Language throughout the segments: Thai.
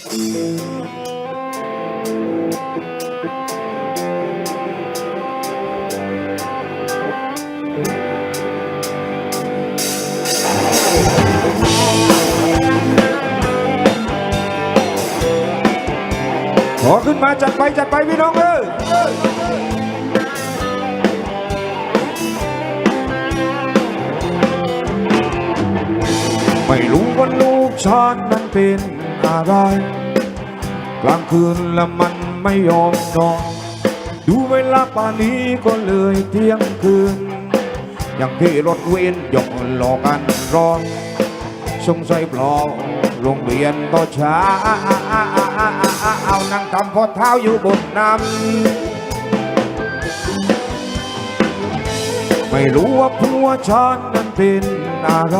ขอขึ้นมาจัดไปจัดไปพี่น้องเอ้ยไม่รู้ว่าลูกฉันนั้นเป็น ไรกลางคืนแล้วมันไม่ยอมนอน ดูเวลาป่านนี้ก็เลยเที่ยงคืน อย่างที่รถเวนยกหลอกกันร้อนสงสัยปล่าโรงเรียนก็ช้าเอานั่งทำพอเท้าอยู่บนน้ำไม่รู้ว่าผัวฉันนั้นเป็นอะไร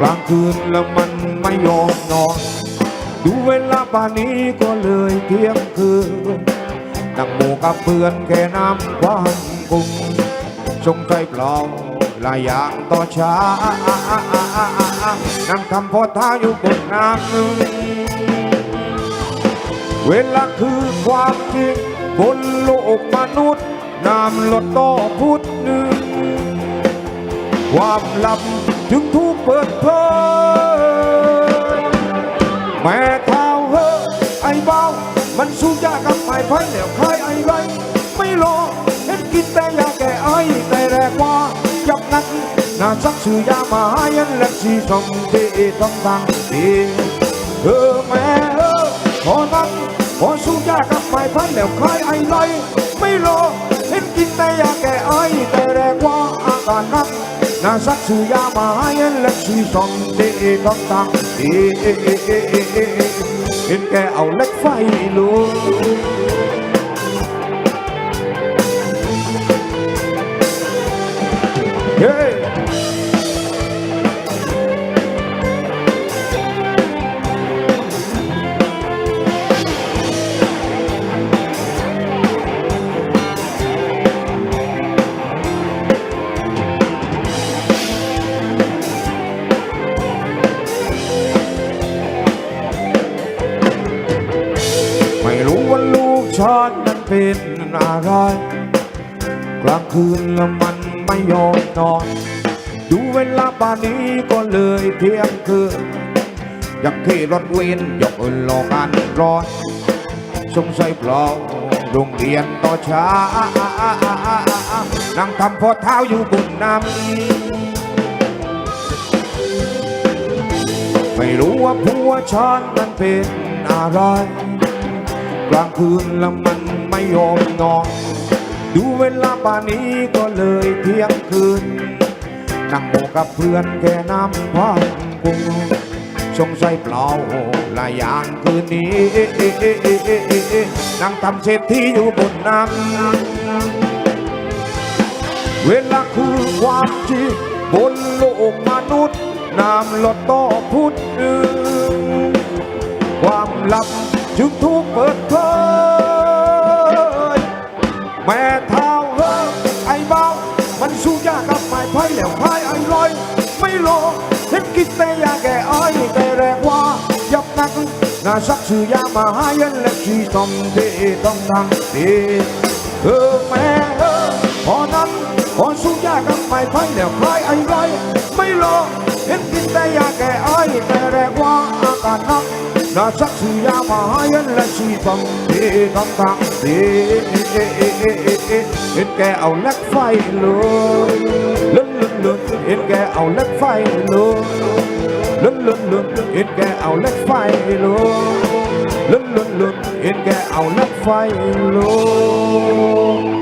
กลางคืนแล้วมันไม่ยอมนอน ดูเวลาป่านนี้ก็เลยเที่ยงคืนนั่งหมู่กับเพื่อนแค่น้ำความกุ้งสงใจเปล่าลายอย่างต่อช้า นั่งทำพอท้าอยู่บนน้ำเวลาคือความจริงบนโลกมนุษย์น้ำลดต่อพุทธหนึ่งความลับ ถึงถูกเปิดเผยแม่ท้าเฮอไอ้เบามันสู้ยากกับไม้ไผ่แนวคายไอ้ไรไม่รอเห็นกินแต่ยาแก้ไอแต่แรกว่ายับนักน่าสักสื่อยามาหายันและสีสมที่ต้องทางดีเออแม่เออพอนั้นพอสู้ยากกับไม้ไผ่แนวคายไอ้ไรไม่รอเห็นกินแต่ยาแก้ไอแต่แรกว่าอาการนัก น่าสักสื่อยามาให้แล เป็นอะไรกลางคืนแล้วมันไม่ยอมนอน ดูเวลาป่านนี้ก็เลยเที่ยงคืนอยากขี่รถเวนยกล้อกันร้อนสงสัยเปล่าโรงเรียนต่อช้านั่งทำพอเท้าอยู่บนน้ำไม่รู้ว่าผัวฉันนั้นเป็นอะไรกลางคืนแล้วมัน ยอมนอน ดูเวลาป่านนี้ก็เลยเที่ยงคืน นั่งโมกับเพื่อนแค่น้ำพังกุ้งสงสัยเปล่าหลายอย่างคืนนี้ นั่งทำเศรษฐีอยู่บนน้ำเวลาคือความจริงบนโลกมนุษย์น้ำลดต่อพุทธหนึ่งความลับจึงถูกเปิดเผย สู้ยากกับไม้ไผ่แล้วพายไอ้ลอย ไม่รอเห็นกินแต่ยาแก้ไอแต่แรกว่ายับนักน่าสักสื่อยามาหายันและชีสมเดต้องทำดีเออแม่เออพอนั้นพอสู้ยากกับไม้ไผ่แล้วพายไอ้ลอย ไม่รอเห็นกินแต่ยาแก้ไอแต่แรกว่าอาการหนักน่าสักสื่อยามาหายันและชีสมเดต้องทำดี เห็นแกเอาเล็กไฟลุยลุ้นลุ้นลุ้นเห็นแกเอาเล็กไฟลุยลุ้นลุ้นลุ้นเห็นแกเอาเล็กไฟลุยลุ้นลุ้นลุ้นเห็นแกเอาเล็กไฟลุย